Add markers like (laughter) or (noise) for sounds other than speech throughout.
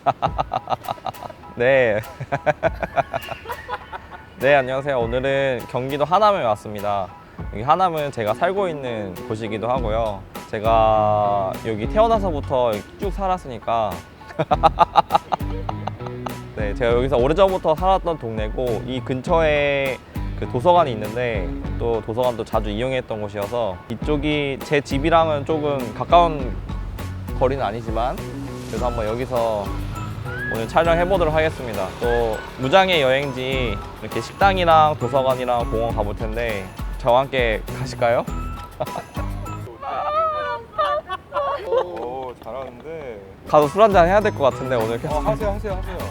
(laughs) 네. (laughs) 네, 안녕하세요. 오늘은 경기도 하남에 왔습니다. 여기 하남은 제가 살고 있는 곳이기도 하고요. 제가 여기 태어나서부터 쭉 살았으니까. (laughs) 네, 제가 여기서 오래전부터 살았던 동네고 이 근처에 그 도서관이 있는데 또 도서관도 자주 이용했던 곳이어서 이쪽이 제 집이랑은 조금 가까운 거리는 아니지만 그래서 한번 여기서 오늘 촬영해 보도록 하겠습니다. 또 무장의 여행지 이렇게 식당이랑 도서관이랑 공원 가볼 텐데 저와 함께 가실까요? 오 잘하는데. 가서 술 한잔 해야 될 것 같은데 오늘 어 하세요 하세요 하세요. (laughs)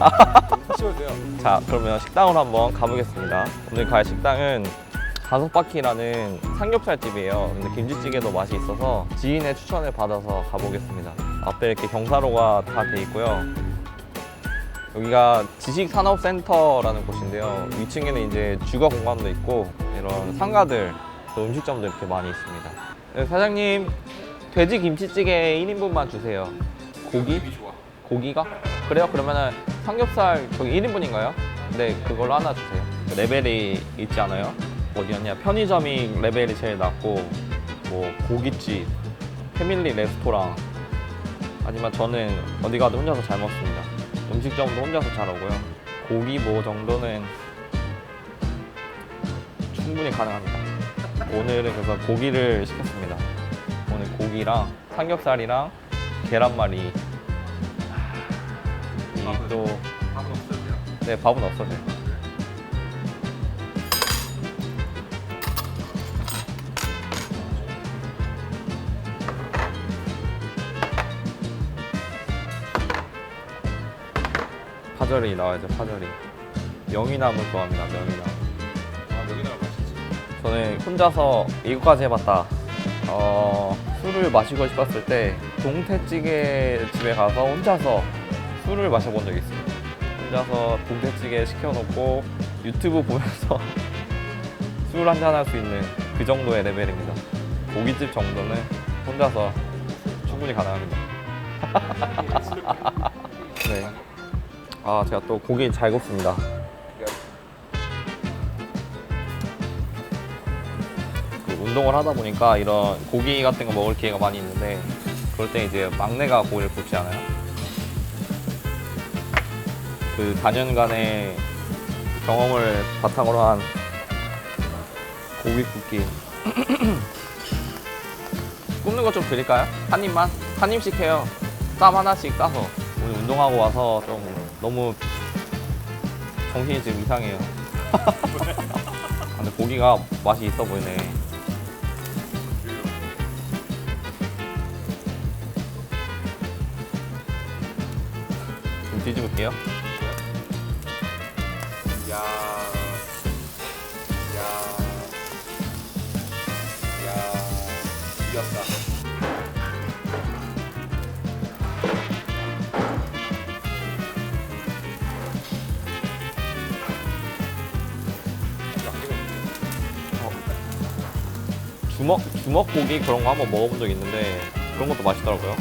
하셔도 돼요. 자 그러면 식당으로 한번 가보겠습니다. 오늘 갈 식당은 다섯 바퀴라는 삼겹살 집이에요. 근데 김치찌개도 맛이 있어서 지인의 추천을 받아서 가보겠습니다. 앞에 이렇게 경사로가 다 돼 있고요. 여기가 지식산업센터라는 곳인데요. 위층에는 이제 주거 공간도 있고 이런 상가들, 또 음식점도 이렇게 많이 있습니다. 네, 사장님, 돼지 김치찌개 1인분만 주세요. 고기? 고기가? 그래요? 그러면은 삼겹살 저기 1인분인가요? 네, 그걸로 하나 주세요. 레벨이 있지 않아요? 어디였냐? 편의점이 레벨이 제일 낮고, 뭐, 고깃집, 패밀리 레스토랑. 하지만 저는 어디 가도 혼자서 잘 먹습니다. 음식점도 혼자서 잘 오고요. 고기 뭐 정도는 충분히 가능합니다. 오늘은 그래서 고기를 시켰습니다. 오늘 고기랑 삼겹살이랑 계란말이 밥은? 또 밥은 없어도 돼요. 네, 밥은 없어도 돼요. 파절이 나와야죠, 파절이. 명이나물 좋아합니다, 명이나물. 아 여기나라 맛있지. 저는 혼자서 이거까지 해봤다. 어, 술을 마시고 싶었을 때 동태찌개 집에 가서 혼자서 술을 마셔본 적이 있어요. 혼자서 동태찌개 시켜놓고 유튜브 보면서 (laughs) 술 한잔 할 수 있는 그 정도의 레벨입니다. 고깃집 정도는 혼자서 충분히 가능합니다. (laughs) 네. 아, 제가 또 고기 잘 굽습니다. 그 운동을 하다 보니까 이런 고기 같은 거 먹을 기회가 많이 있는데 그럴 때 이제 막내가 고기를 굽지 않아요. 그 단연간의 경험을 바탕으로 한 고기 굽기 (clears throat) 굽는 거 좀 드릴까요? 한 입만? 한 입씩 해요. 쌈 하나씩 싸서 오늘 운동하고 와서 좀 너무 정신이 지금 이상해요. 근데 고기가 맛이 있어 보이네. 좀 뒤집을게요. 야. 야. 야. 이겼다. 주먹 주먹 고기 그런 거 한번 먹어본 적 있는데 그런 것도 맛있더라고요.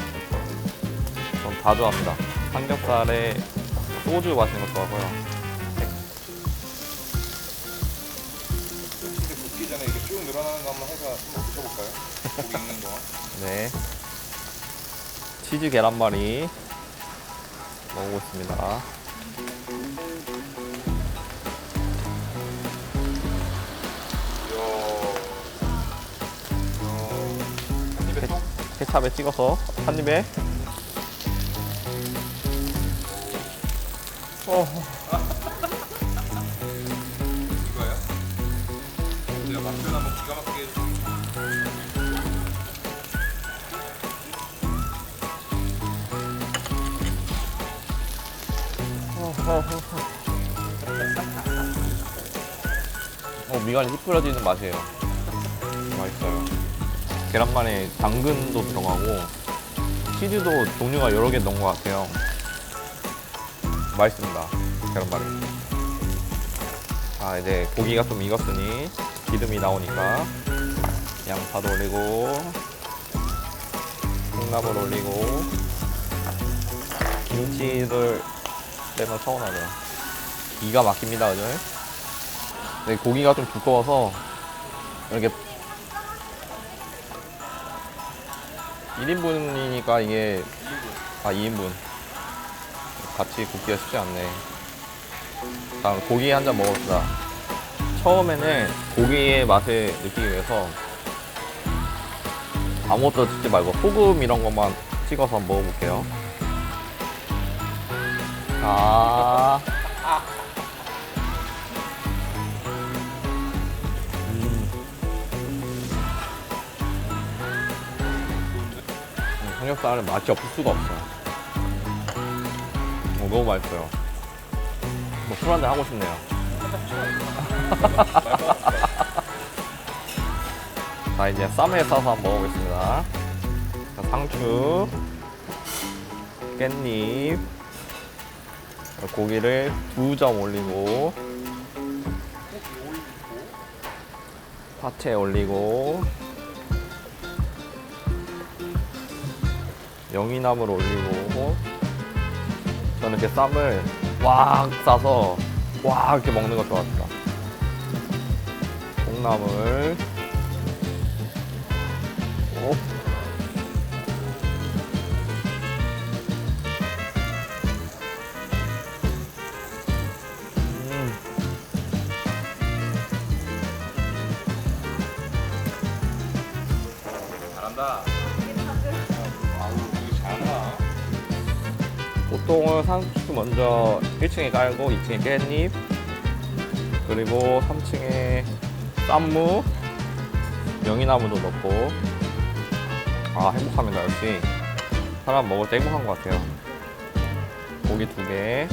전 다 좋아합니다. 삼겹살에 소주 마시는 것도 좋아하고요. 치즈 굽기 전에 이렇게 쭉 늘어나는 거 한번 해서 한번 드셔볼까요? 고기 익는 동안. (laughs) 네. 치즈 계란말이 먹고 있습니다. 케찹에 찍어서 한 입에. 어, 이거예요? 제가 맛표현 한번 기가 막히게. 어, 미간이 찌푸려지는 맛이에요. 맛있어요. 계란말이 당근도 들어가고 치즈도 종류가 여러 개 넣은 것 같아요. 맛있습니다. 계란말이. 자, 이제 고기가 좀 익었으니 기름이 나오니까 양파도 올리고 콩나물 올리고 김치를 내면 서운하죠. 기가 막힙니다, 그죠? 근데 고기가 좀 두꺼워서 이렇게 1인분이니까 이게 아 2인분 같이 굽기가 쉽지 않네. 다음 고기 한 잔 먹읍시다. 처음에는 고기의 맛을 느끼기 위해서 아무것도 찍지 말고 소금 이런 것만 찍어서 한번 먹어볼게요. 아. 삼겹살은 맛이 없을 수가 없어. 어, 너무 맛있어요. 뭐 술 한잔 하고 싶네요. (laughs) 자 이제 쌈에 싸서 한번 먹어보겠습니다. 자, 상추, 깻잎, 고기를 두 점 올리고 파채 올리고 영이나물 올리고 저는 이렇게 쌈을 꽉 싸서 와 이렇게 먹는 거 좋아합니다. 콩나물 오. 음. 잘한다. 보통은 상추 먼저 1층에 깔고 2층에 깻잎 그리고 3층에 쌈무 명이나무도 넣고. 아 행복합니다 역시. 사람 먹을 때 행복한 것 같아요. 고기 두개.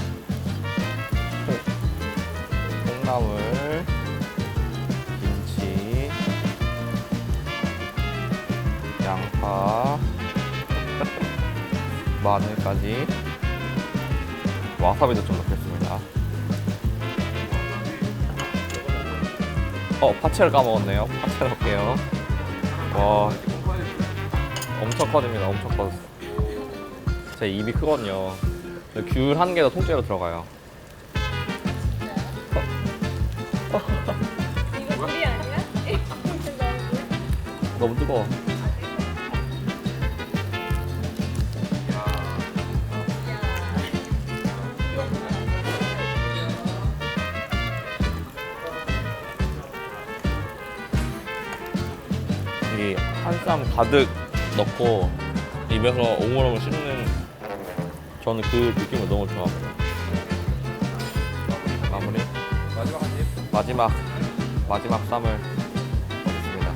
콩나물 김치 양파 마늘까지 와사비도 좀 넣겠습니다. 어, 파채를 까먹었네요. 파채 넣을게요. 와, 엄청 커집니다. 엄청 커. 제 입이 크거든요. 귤 한 개 더 통째로 들어가요. 이거 불이 아니야? 너무 뜨거워. 이 한쌈 가득 넣고 입에서 오물오물 씹는 저는 그 느낌을 너무 좋아합니다. 마무리. 마지막 한 입. 마지막 마지막 쌈을 먹겠습니다.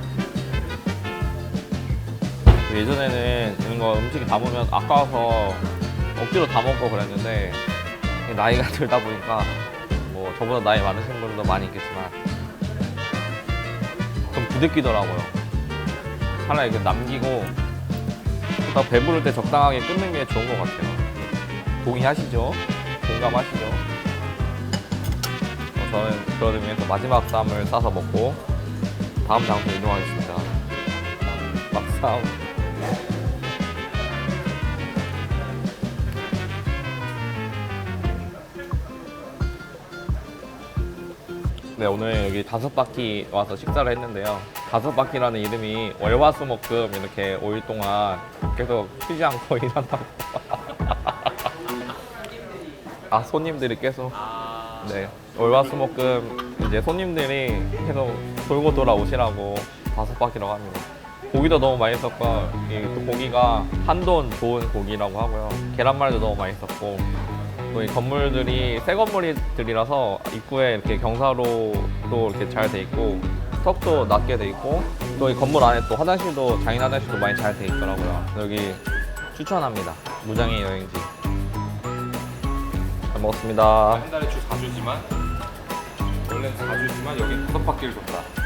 그 예전에는 이런 거 음식이 담으면 아까워서 억지로 다 먹고 그랬는데 나이가 (laughs) 들다 보니까 뭐 저보다 나이 많으신 분들도 많이 있겠지만 좀 부대끼더라고요. 차라리 이렇게 남기고 딱 배부를 때 적당하게 끊는 게 좋은 것 같아요. 동의하시죠? 공감하시죠? 어, 저는 그런 의미에서 마지막 쌈을 싸서 먹고 다음 장소로 이동하겠습니다. 막쌈. 네, 오늘 여기 다섯 바퀴 와서 식사를 했는데요. 다섯 바퀴라는 이름이 월화수목금 이렇게 5일 동안 계속 쉬지 않고 (laughs) 일한다고. 아, 손님들이 계속. 네. 월화수목금 이제 손님들이 계속 돌고 돌아 오시라고 다섯 바퀴라고 합니다. 고기도 너무 맛있었고, 이또 고기가 한돈 좋은 고기라고 하고요. 계란말이도 너무 맛있었고, 또 이 건물들이 새 건물들이라서 입구에 이렇게 경사로도 이렇게 잘 돼 있고, 턱도 낮게 돼 있고, 또 이 건물 안에 또 화장실도 장인 화장실도 많이 잘 돼 있더라고요. 여기 추천합니다. 무장의 여행지. 잘 먹었습니다. 한 달에 주 4주지만 원래는 4주지만 여기 다섯 바퀴를 돈다.